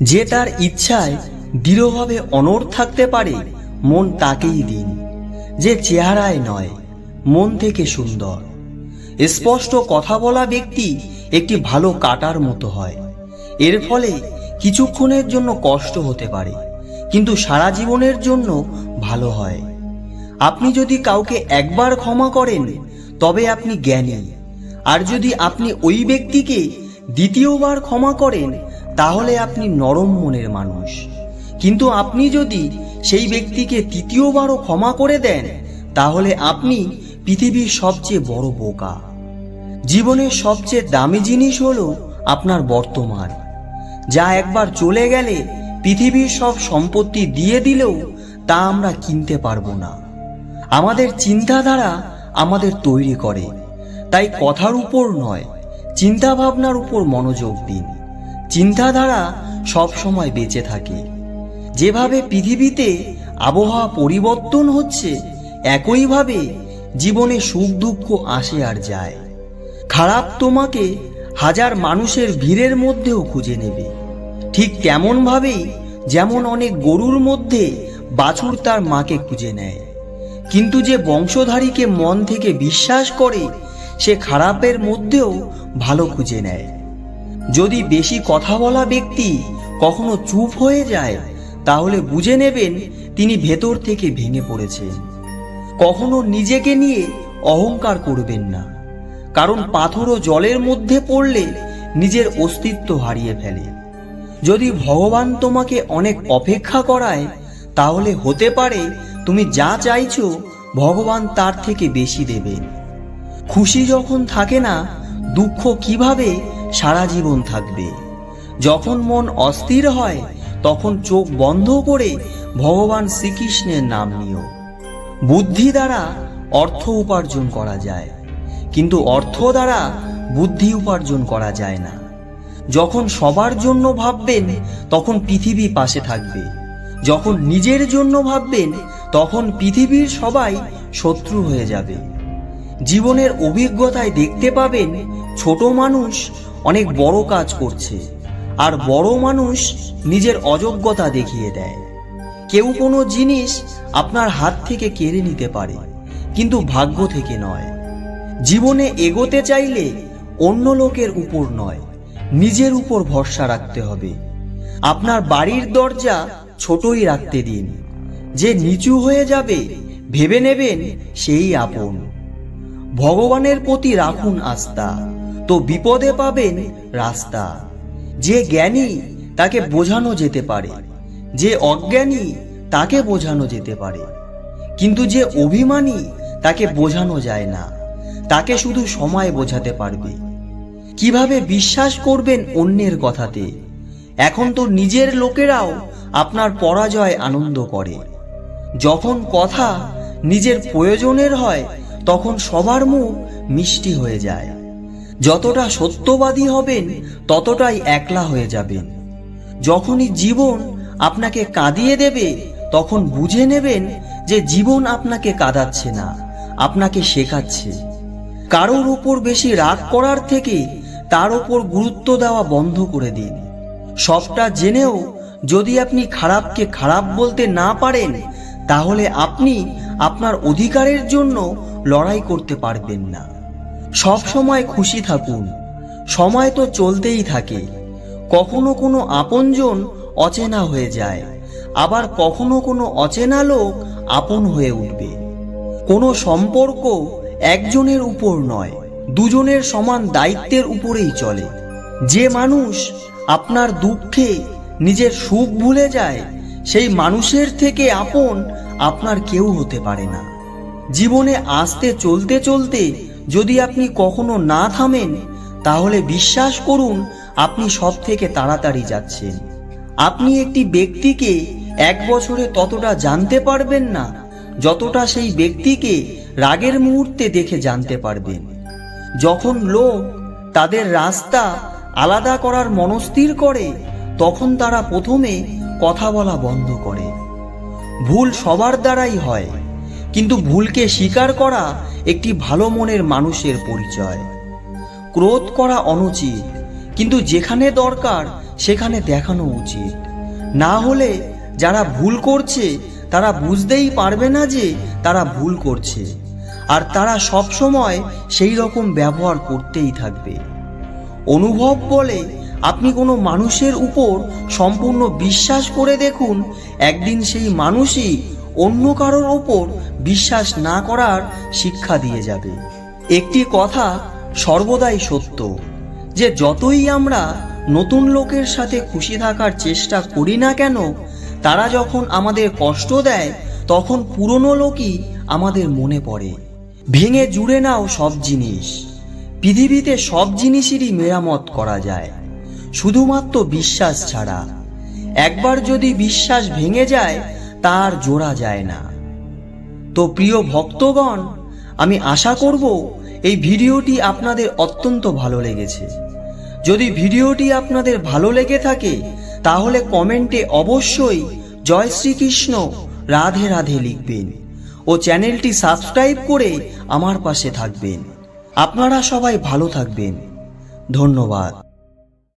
যে তার ইচ্ছায় দৃঢ়ভাবে অনড় থাকতে পারে, মন তাকেই দিন। যে চেহারায় নয়, মন থেকে সুন্দর। স্পষ্ট কথা বলা ব্যক্তি একটি ভালো কাটার মতো হয়। এর ফলে কিছুক্ষণের জন্য কষ্ট হতে পারে, কিন্তু সারা জীবনের জন্য ভালো হয়। আপনি যদি কাউকে একবার ক্ষমা করেন, তবে আপনি জ্ঞানী। আর যদি আপনি ওই ব্যক্তিকে দ্বিতীয়বার ক্ষমা করেন তাহলে আপনি নরম মনের মানুষ। কিন্তু আপনি যদি সেই ব্যক্তিকে তৃতীয়বারও ক্ষমা করে দেন, তাহলে আপনি পৃথিবীর সবচেয়ে বড় বোকা। জীবনের সবচেয়ে দামি জিনিস হলো আপনার বর্তমান। যা একবার চলে গেলে পৃথিবীর সব সম্পত্তি দিয়ে দিলেও তা আমরা কিনতে পারব না। আমাদের চিন্তাধারা আমাদের তৈরি করে। তাই কথার উপর নয়, চিন্তাভাবনার উপর মনোযোগ দিন। চিন্তাধারা সব সময় বেঁচে থাকে। যেভাবে পৃথিবীতে আবহাওয়া পরিবর্তন হচ্ছে, একইভাবে জীবনে সুখ দুঃখ আসে আর যায়। খারাপ তোমাকে হাজার মানুষের ভিড়ের মধ্যেও খুঁজে নেবে। ঠিক তেমনভাবেই যেমন অনেক গরুর মধ্যে বাছুর তার মাকে খুঁজে নেয়। কিন্তু যে বংশধারীকে মন থেকে বিশ্বাস করে, সে খারাপের মধ্যেও ভালো খুঁজে নেয়। যদি বেশি কথা বলা ব্যক্তি কখনো চুপ হয়ে যায়, তাহলে বুঝে নেবেন তিনি ভেতর থেকে ভেঙে পড়েছে। কখনো নিজেকে নিয়ে অহংকার করবেন না। কারণ পাথরও জলের মধ্যে পড়লে নিজের অস্তিত্ব হারিয়ে ফেলে। যদি ভগবান তোমাকে অনেক অপেক্ষা করায়, তাহলে হতে পারে তুমি যা চাইছো, ভগবান তার থেকে বেশি দেবেন। খুশি যখন থাকে না, দুঃখ কীভাবে সারা জীবন থাকবে। যখন মন অস্থির হয়, তখন চোখ বন্ধ করে ভগবান শ্রীকৃষ্ণের নাম নিও। বুদ্ধি দ্বারা অর্থ উপার্জন করা যায়, কিন্তু অর্থ দ্বারা বুদ্ধি উপার্জন করা যায় না। যখন সবার জন্য ভাববেন, তখন পৃথিবী পাশে থাকবে। যখন নিজের জন্য ভাববেন, তখন পৃথিবীর সবাই শত্রু হয়ে যাবে। জীবনের অভিজ্ঞতায় দেখতে পাবেন, ছোট মানুষ অনেক বড় কাজ করছে। আর বড় মানুষ নিজের অযোগ্যতা দেখিয়ে দেয়। কেউ কোনো জিনিস আপনার হাত থেকে কেড়ে নিতে পারে, কিন্তু ভাগ্য থেকে নয়। জীবনে এগোতে চাইলে অন্য লোকের উপর নয়, নিজের উপর ভরসা রাখতে হবে। আপনার বাড়ির দরজা ছোটই রাখতে দিন। যে নিচু হয়ে যাবে, ভেবে নেবেন সেই আপন। ভগবানের প্রতি রাখুন আস্থা। তো বিপদে পাবেন রাস্তা। যে জ্ঞানী তাকে বোঝানো যেতে পারে। যে অজ্ঞানী তাকে বোঝানো যেতে পারে। কিন্তু যে অভিমানী তাকে বোঝানো যায় না। তাকে শুধু সময় বোঝাতে পারবে। কীভাবে বিশ্বাস করবেন অন্যের কথাতে? এখন তো নিজের লোকেরাও আপনার পরাজয় আনন্দ করে। যখন কথা নিজের প্রয়োজনের হয়, তখন সবার মুখ মিষ্টি হয়ে যায়। যতটা সত্যবাদী হবেন, ততটাই একলা হয়ে যাবেন। যখনই জীবন আপনাকে কাঁদিয়ে দেবে, তখন বুঝে নেবেন যে জীবন আপনাকে কাঁদাচ্ছে না, আপনাকে শেখাচ্ছে। কারোর উপর বেশি রাগ করার থেকে তার উপর গুরুত্ব দেওয়া বন্ধ করে দিন। সবটা জেনেও যদি আপনি খারাপকে খারাপ বলতে না পারেন, তাহলে আপনি আপনার অধিকারের জন্য লড়াই করতে পারবেন না। সব সময় খুশি থাকুন। সময় তো চলতেই থাকে। কখনো কোনো আপনজন অচেনা হয়ে যায়। আবার কখনো কোনো অচেনা লোক আপন হয়ে উঠবে। কোনো সম্পর্ক একজনের উপর নয়, দুজনের সমান দায়িত্বের উপরেই চলে। যে মানুষ আপনার দুঃখে নিজের সুখ ভুলে যায়, সেই মানুষের থেকে আপন আপনার কেউ হতে পারে না। জীবনে আসতে চলতে চলতে যদি আপনি কখনো না থামেন, তাহলে বিশ্বাস করুন, আপনি সব থেকে তাড়াতাড়ি যাচ্ছেন। আপনি একটি ব্যক্তিকে এক বছরে ততটা জানতে পারবেন না, যতটা সেই ব্যক্তিকে রাগের মুহূর্তে দেখে জানতে পারবেন। যখন লোক তাদের রাস্তা আলাদা করার মনস্থির করে, তখন তারা প্রথমে কথা বলা বন্ধ করে। ভুল সবার দ্বারাই হয়, কিন্তু ভুলকে স্বীকার করা একটি ভালো মনের মানুষের পরিচয়। ক্রোধ করা অনুচিত, কিন্তু যেখানে দরকার, সেখানে দেখানো উচিত। না হলে যারা ভুল করছে, তারা বুঝতেই পারবে না যে তারা ভুল করছে। আর তারা সব সময় সেই রকম ব্যবহার করতেই থাকবে। অনুভব বলে আপনি কোনো মানুষের উপর সম্পূর্ণ বিশ্বাস করে দেখুন, একদিন সেই মানুষই অন্য কারোর ওপর বিশ্বাস না করার শিক্ষা দিয়ে যাবে। একটি কথা সর্বদাই সত্য, যে যতই আমরা নতুন লোকের সাথে খুশি থাকার চেষ্টা করি না কেন, তারা যখন আমাদের কষ্ট দেয়, তখন পুরনো লোকই আমাদের মনে পড়ে। ভেঙে জুড়ে নাও সব জিনিস। পৃথিবীতে সব জিনিসেরই মেরামত করা যায়। শুধুমাত্র বিশ্বাস ছাড়া। একবার যদি বিশ্বাস ভেঙে যায় তার জোড়া যায় না। তো প্রিয় ভক্তগণ, আমি আশা করব এই ভিডিওটি আপনাদের অত্যন্ত ভালো লেগেছে। যদি ভিডিওটি আপনাদের ভালো লেগে থাকে, তাহলে কমেন্টে অবশ্যই জয় শ্রীকৃষ্ণ রাধে রাধে লিখবেন ও চ্যানেলটি সাবস্ক্রাইব করে আমার পাশে থাকবেন। আপনারা সবাই ভালো থাকবেন। ধন্যবাদ।